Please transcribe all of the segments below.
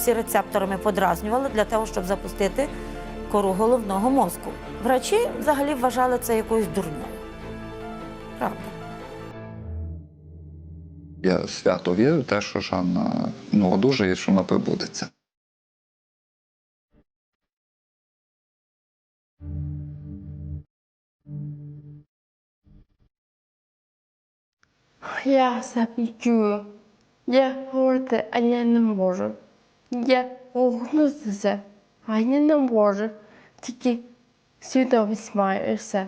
всі рецепторами подразнювали для того, щоб запустити кору головного мозку. Врачі взагалі вважали це якоюсь дурною. Правда. Я свято вірю в те, що Жанна ну, одужає, що вона прибудеться. Я запічую. Я говорити, а я не можу. Я огнутися, а я не можу. Тільки свідомість маю і все.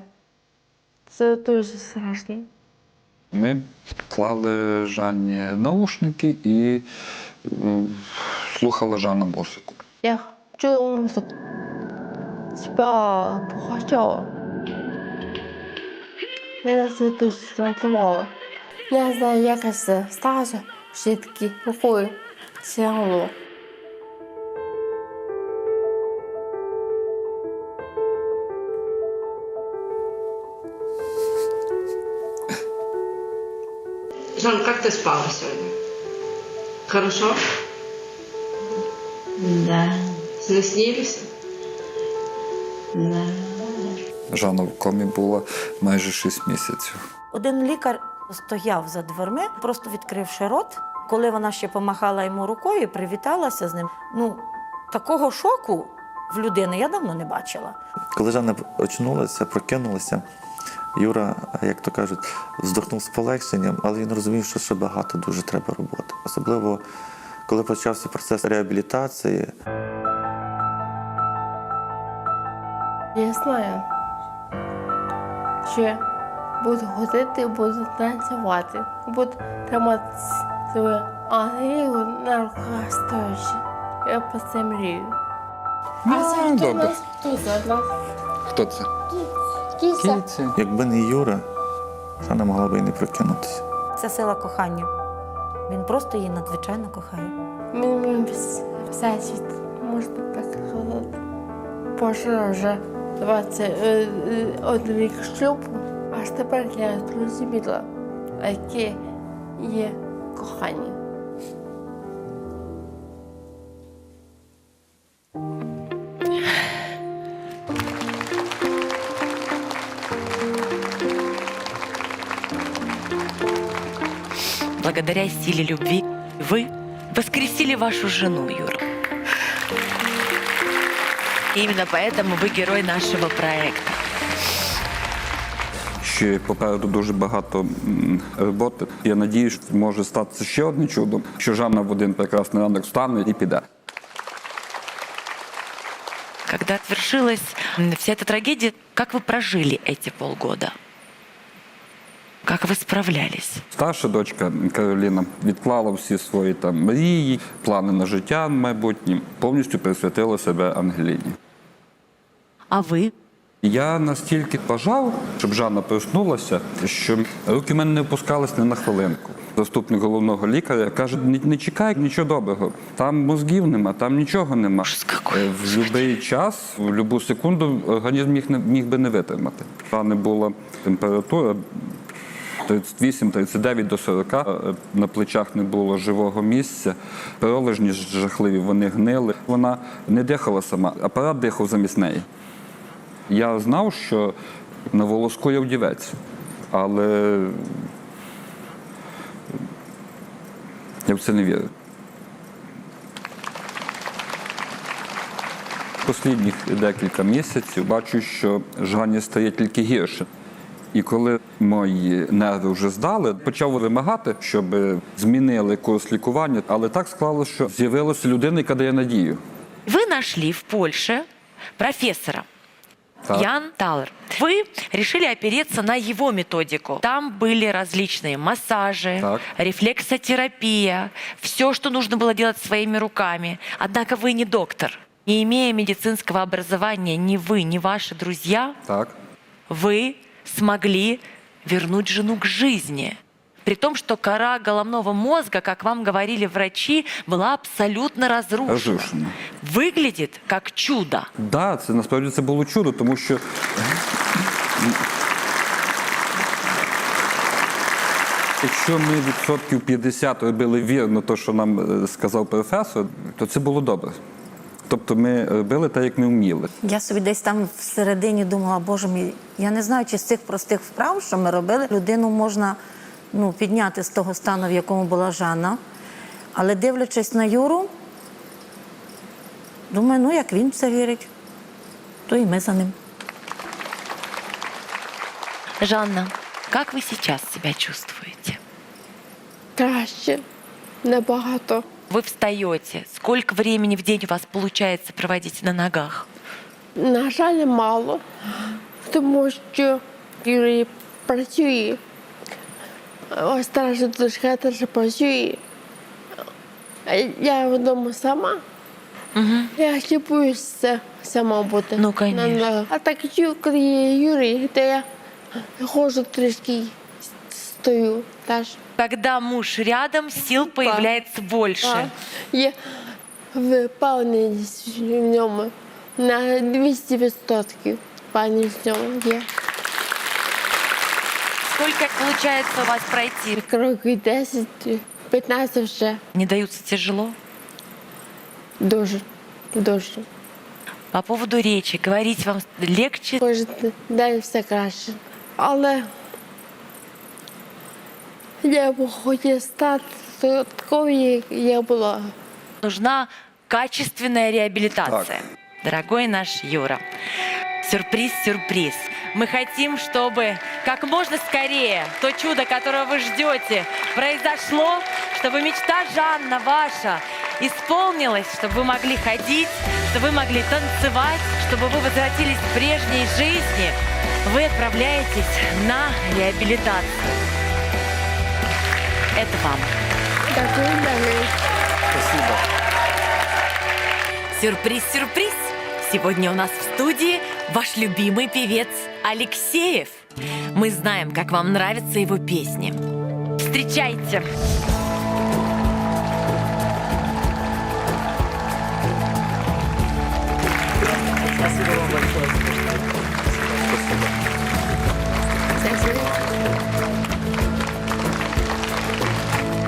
Це дуже страшно. Ми клали Жанні наушники і слухали Жанну музику. Я чула музику. Спала, похотіла. Мене це дуже зрятувало. Не знаю, як це сталося, що я такі рукою сягнула. Жан, как ты спала сегодня? Хорошо? Да, Сны снились? да. Жанна в комі була майже 6 місяців. Один лікар стояв за дверми, просто відкривши рот. Коли вона ще помахала йому рукою, привіталася з ним. Ну, такого шоку в людини я давно не бачила. Коли Жанна очнулася, прокинулася, Юра, як то кажуть, вздохнув з полегшенням, але він розумів, що ще багато дуже треба роботи. Особливо, коли почався процес реабілітації, Я знаю, що буду ходити, буду танцювати, буду тримати свою ангелу на руках стоячи. Я про це мрію. Ну, це хто добре. нас? Хто це нас? Хто це? Кіся. Якби не Юра, Жанна могла би і не прокинутися. Це сила кохання. Він просто її надзвичайно кохає. Мені все світ, можна так сказати. Пройшло вже 21 рік шлюбу, аж тепер я зрозуміла, яке є кохання. Благодаря силе любви вы воскресили вашу жену, Юра. И именно поэтому вы герой нашего проекта. Ще попереду дуже багато м, роботи. Я надію, що може статися ще одним чудом, що Жанна в один прекрасний ранок встане і піде. Когда отвершилась м, вся эта трагедия, как вы прожили эти полгода? Как вы справлялись? Старша дочка Кароліна відклала всі свої там мрії, плани на життя майбутнє, повністю присвятила себе Ангеліні. А вы? Я настільки бажав, щоб Жанна проснулася, що руки в мене не опускались ні на хвилинку. Заступник головного лікаря каже: не, не чекай нічого доброго. Там мозгів нема, там нічого нема. Е, В будь-який час, в будь-яку секунду організм міг, не- міг би не витримати. Та не була температура 38-39 до 40, е, на плечах не було живого місця, пролежні жахливі, вони гнили. Вона не дихала сама, апарат дихав замість неї. Я знав, що на волоску є вдівець, але я в це не вірив. Послідніх декілька місяців бачу, що Жанні стає тільки гірше. І коли мої нерви вже здали, почав вимагати, щоб змінили курс лікування, але так склалося, що з'явилася людина, яка дає надію. Вы нашли в Польше профессора Так. Ян Талер. Вы решили опереться на его методику. Там были различные массажи, Так. рефлексотерапия, все, что нужно было делать своими руками. Однако вы не доктор. Не имея медицинского образования, ни вы, ни ваши друзья, Так. вы смогли вернуть жену к жизни. При том, что кора головного мозга, как вам говорили врачи, была абсолютно разрушена. Разрушена. Выглядит как чудо. Да, це насправді це було чудо, тому що Якщо ми відсотків 50 робили вірно те, що нам е, сказав професор, то це було добре. Тобто ми робили так, як ми вміли. Я собі десь там всередині думала, боже мій, я не знаю, чи з цих простих вправ, що ми робили, людину можна ну, підняти з того стану, в якому була Жанна. Але дивлячись на Юру, думаю, ну як він в це вірить, то і ми за ним. Жанна, как вы сейчас себя чувствуете? Краще. Набагато. Вы встаете. Сколько времени в день у вас получается проводить на ногах? На жаль, мало, тому що Юрій працює. Ось старша дочка теж працює. А Я вдома сама. Я ще боюся сама бути. Ну, на конечно. ногах. А так чую, коли є Юрій, то я ходжу трішки стою теж. Когда муж рядом, сил появляется больше. Так. Є впевненість в ньому на 200% впевненість в ньому є. Сколько получается у вас пройти? Кроки 10, 15 вже Не даются тяжело? дуже, дуже. По поводу речи. Говорить вам легче? Кожен день все краще. Але я б хотіла стати такою, як я була. Нужна качественная реабилитация. Дорогой наш Юра, сюрприз-сюрприз. Мы хотим, чтобы как можно скорее то чудо, которое вы ждете, произошло, чтобы мечта Жанна ваша исполнилась, чтобы вы могли ходить, чтобы вы могли танцевать, чтобы вы возвратились к прежней жизни. Вы отправляетесь на реабилитацию. Это вам. Дякую, дякую. Сюрприз-сюрприз! Сегодня у нас в студии ваш любимый певец Алексеев. Мы знаем, как вам нравятся его песни. Встречайте!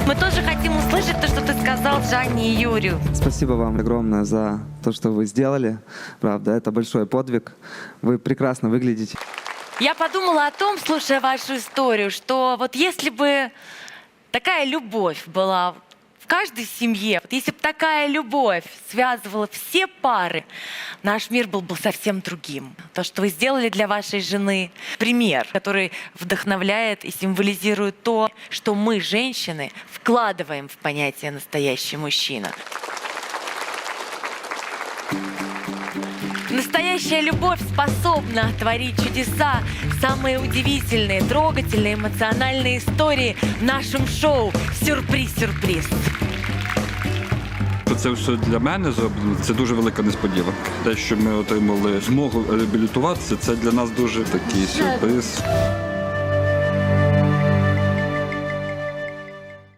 Мы тоже хотим услышать то, что ты сказал Жанне и Юрию. Спасибо вам огромное за то, что вы сделали. Правда, это большой подвиг. Вы прекрасно выглядите. Я подумала о том, слушая вашу историю, что вот если бы такая любовь была в каждой семье, вот если бы такая любовь связывала все пары, наш мир был бы совсем другим. То, что вы сделали для вашей жены, пример, который вдохновляет и символизирует то, что мы, женщины, вкладываем в понятие «настоящий мужчина». Настоящая любовь способна творить чудеса, самые удивительные, трогательные, эмоциональные истории в нашем шоу «Сюрприз-сюрприз». Що це все для мене зроблено, це дуже велика несподіванка. Те, що ми отримали змогу реабілітуватися, це для нас дуже такий сюрприз.